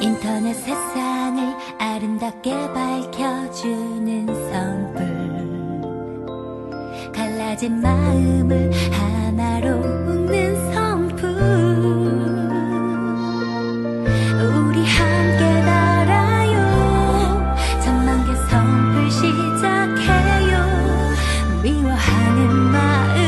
인터넷 세상을 아름답게 밝혀주는 선불 갈라진 마음을 하나로 묶는 선불 우리 함께 달아요. 천만 개 선불 시작해요. 미워하는 마음.